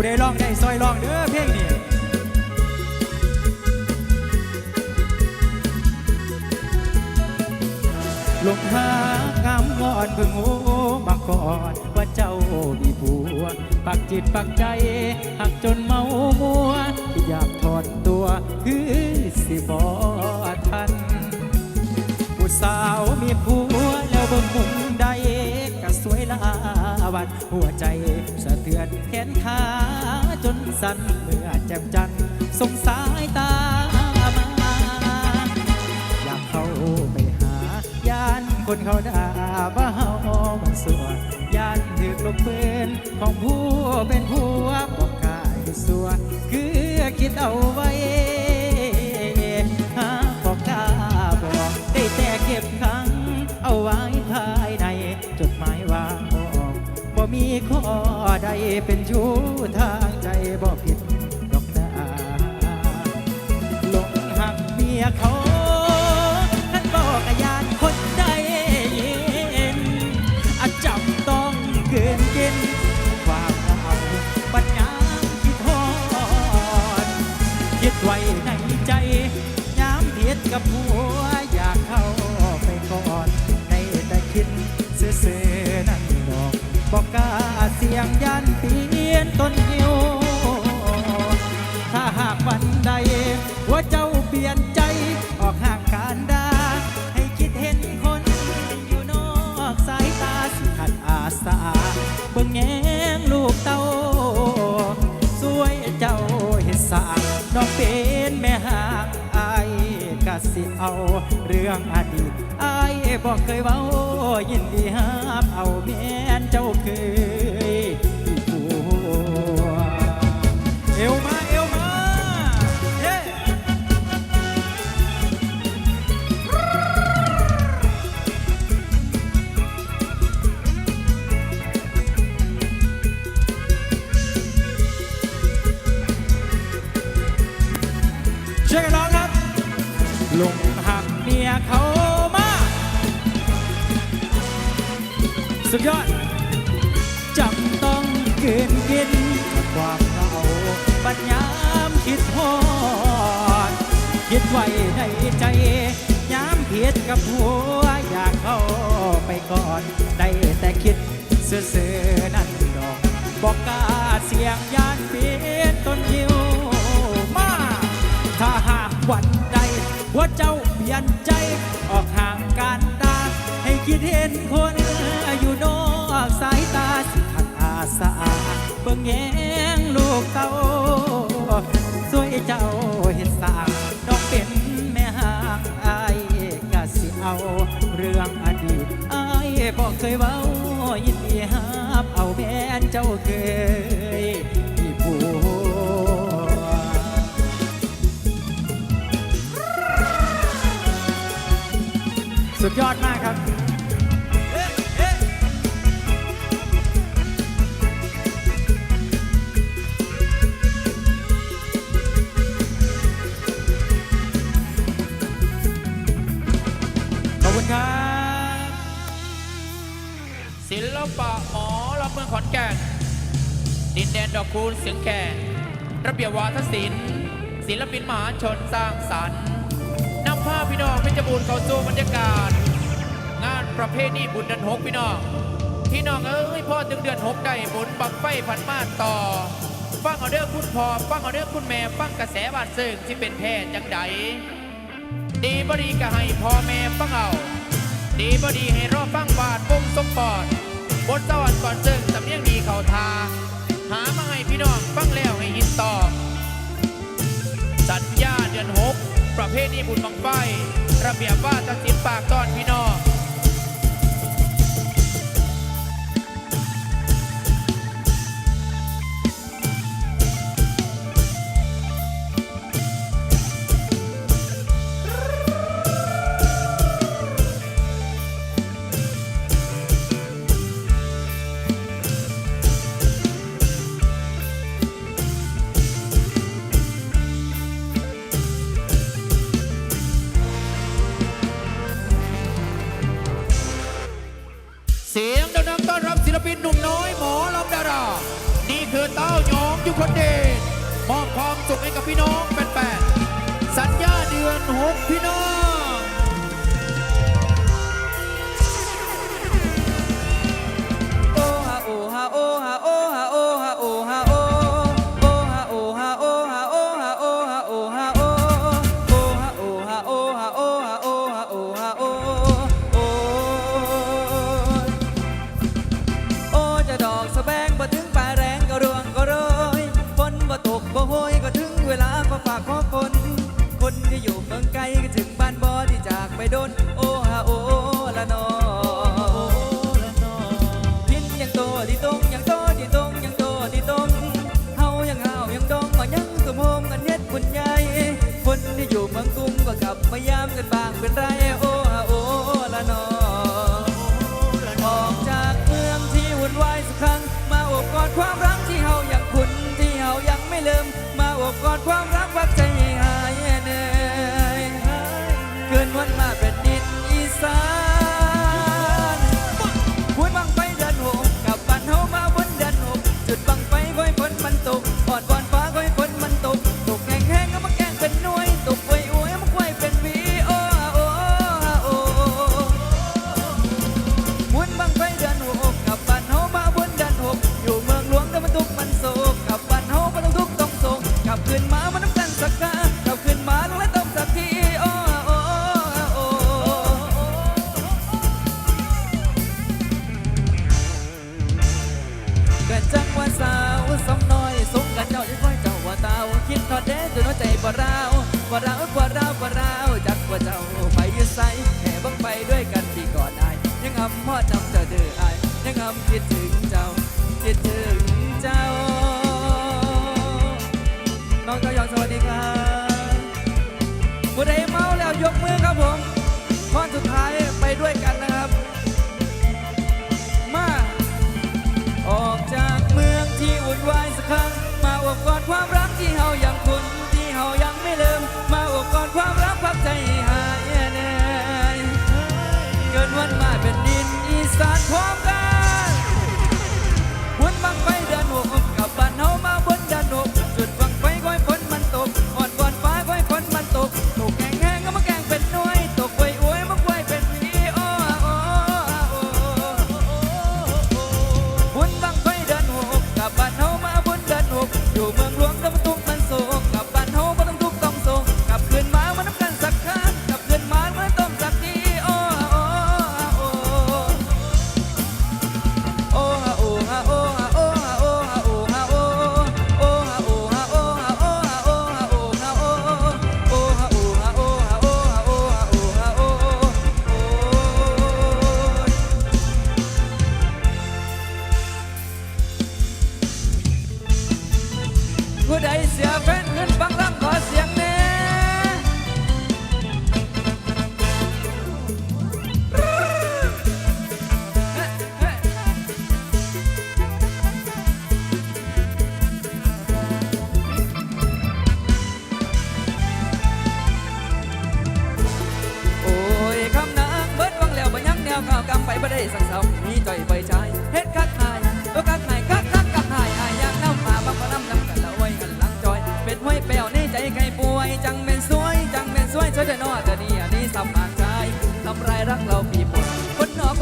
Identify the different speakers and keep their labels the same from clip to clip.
Speaker 1: ผู้ใดร้องได้ซอยร้องเด้อเพลงนี้ลงหางามงอนเพิ่งหูมาก่อนว่าเจ้ามีผัว ปักจิตปักใจ หักจนเมามัว อยากถอนตัวคือสิบอทันผู้สาวมีผัวแล้วเบิ่งมุมใดก็สวยลาวันหัวใจ สันเมื่อแจ่มจันทร์สงสายตามาอยากเข้าไปหาย่านคนเขาด่าว่าเฮามันสัวย่านถือลมเปืนของผู้เป็นผัวบอกกายสัวคือคิดเอาไว้บอกกาบอกได้แต่เก็บครั้งเอาไว้ภายในจดหมายวางบอกบ่มีข้อใดเป็นชู้ทา เขาท่านบอกอาญาณคนได้ยินอาจำต้องเกินกินความเอาปัญญาคิดทอดคิดไว้ในใจ น้ำเพียดกับหัว สิเอา เรื่องอดีตอายบอกเคยเว้า ยินดีหามเอาแม่นเจ้าเคยผัวเอวมาเอวมาเย้ช่วยกันร้อง ลงหักเมียเขามา สุดยอดจำต้องเกินกินความเหงาปัญญามคิดฮอดคิดไว้ในใจย้ำเพียดกับหัวอยากเข้าไปก่อน ได้แต่คิดเสื่อๆนั่นดอกบอกกาเสียงย คิดเห็นคนอยู่นอกสายตาสิขัดอาสาเบิ่งแยงลูกเต้าสวยเจ้าเห็นสางน้องเป็นแม่หางอายกะสิเอา เรื่องอดีตอายบอกเคยเว้ายินดีฮับเอาแม่นเจ้าเคยมีผัวสุดยอดมากครับ
Speaker 2: ลปะหมอลำเมืองขอนแก่น ดินแดนดอกคูณเสียงแก่ระเบียบวาทศิลป์ศิลปินมหาชนสร้างสรรค์นำภาพพี่น้องเพชรบูรณ์เข้าสู่บรรยากาศ งานประเพณีบุญเดือนหกพี่น้องพี่น้องเอ้ยพ่อถึงเดือนหกได้บุญบังไฟพันมาต่อฟังเอาเด้อคุณพ่อฟังเอาเด้อคุณแม่ฟังกระแสบานซึ่งที่เป็นแพทย์จังใดดีบดีก็ให้พ่อแม่ฟังเอา ดีบดีให้รอฟังบาดวงสมปอด บทสวรรค์ก่อนเจิงสำเนียงดีเขาทา หามาให้พี่น้องฟังแล้วให้หินต่อ สัญญาเดือนหกประเภทนี้บุญบังไฟระเบียบว่าตัดสินปากตอนพี่น้อง
Speaker 3: หนุ่มน้อยหมอลำดารา นี่คือเต้ายองยุคนเดชมอบความสุขให้กับพี่น้องแฟนๆสัญญาเดือนหกพี่น้อง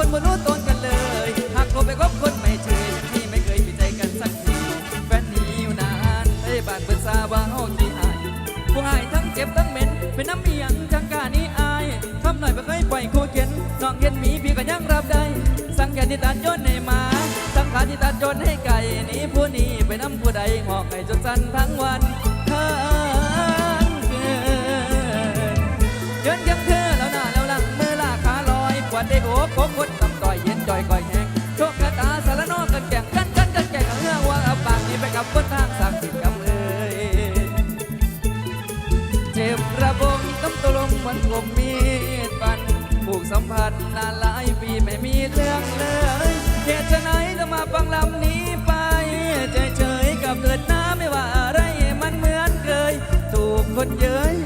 Speaker 4: คนบ่รู้ตนกันเลยหากลบไปคบคนไม่เชยที่ไม่เคยมีใจกันสักทีแฟนนีอยู่นานไอ้บานเปิดซาว่าเอาที่อายผู้อายทั้งเจ็บทั้งเหม็นเป็นน้ำเมียงทั้งกานี้อายทำหน่อยไปเคยปล่อยโเขียนน้องเห็นมีพี่ก็ยังรับได้ สังเกตที่ตัดยนในมาสั่งขาที่ตัดยนให้ไก่นี้ผู้นี้ไปน้ำผู้ใดหอกไก่จนสั้นทั้งวัน ผัดนานหลายปีไม่มีเรื่องเลยเหตุไหนต้องมาฟังลำนี้ไปเฉยๆกับเกิดน้าไม่ว่าอะไรมันเหมื
Speaker 3: อนเคย ถูกคนเย้ย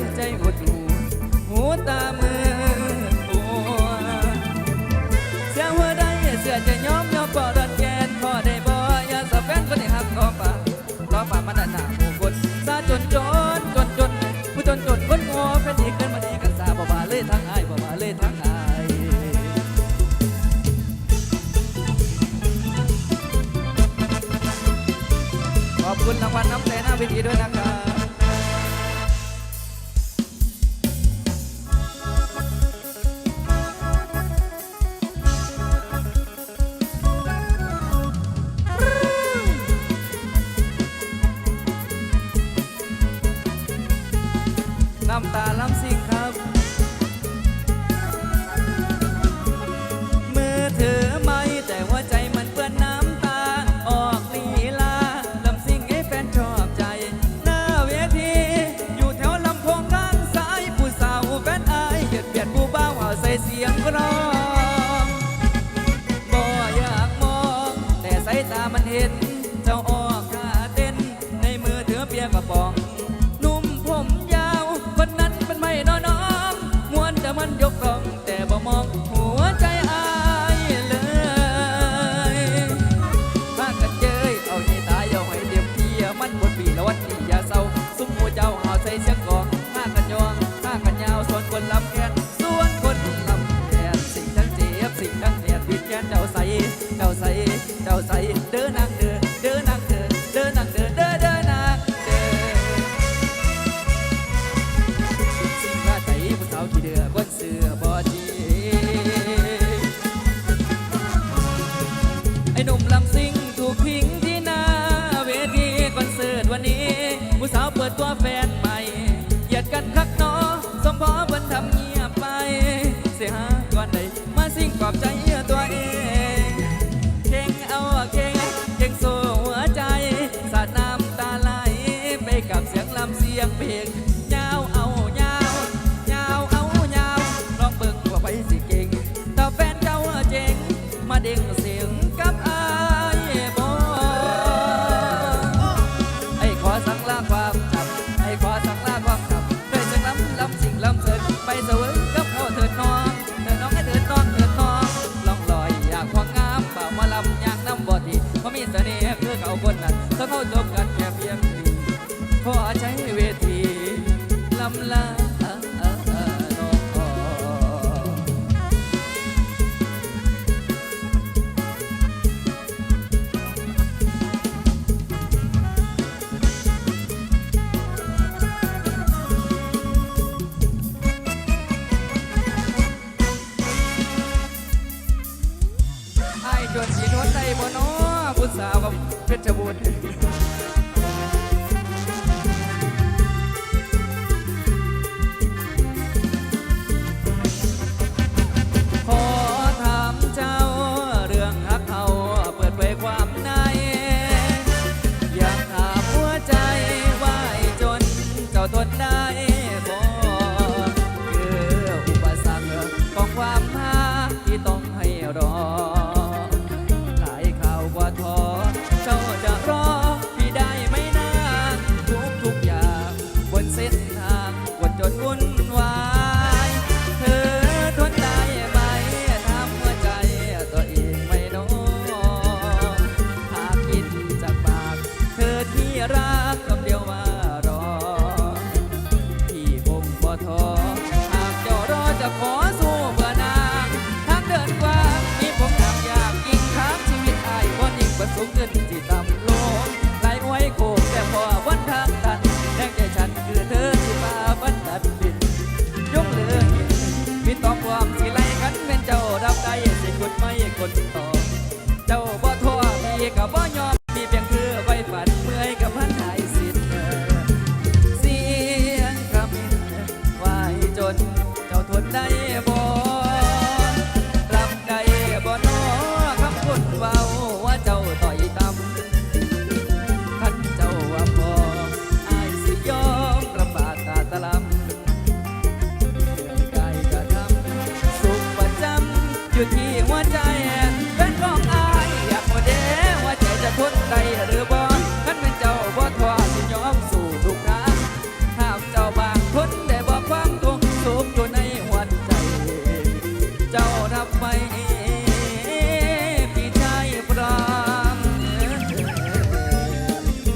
Speaker 3: พี่ดีด้วยนะคามซิงถูกพิงที่หน้าเวทีคอนเสิร์ตวันนี้ ผู้สาวเปิดตัวแฟนใหม่หยัดกันคักนอสมพอบันทำเงียบไป เสียหาก่อนใดมาซิงปลอบใจตัวเองเข่งเอาเข่งเข่งโซหัวใจสาดน้ำตาไหลไปกับเสียงลำเสียงเพลงยาวเอายาวยาวเอายาวลองเบิ่งว่าไปสิเก่งแต่แฟนเจ้าเจ๋งมาเด้งเสี ก็บ่ยอม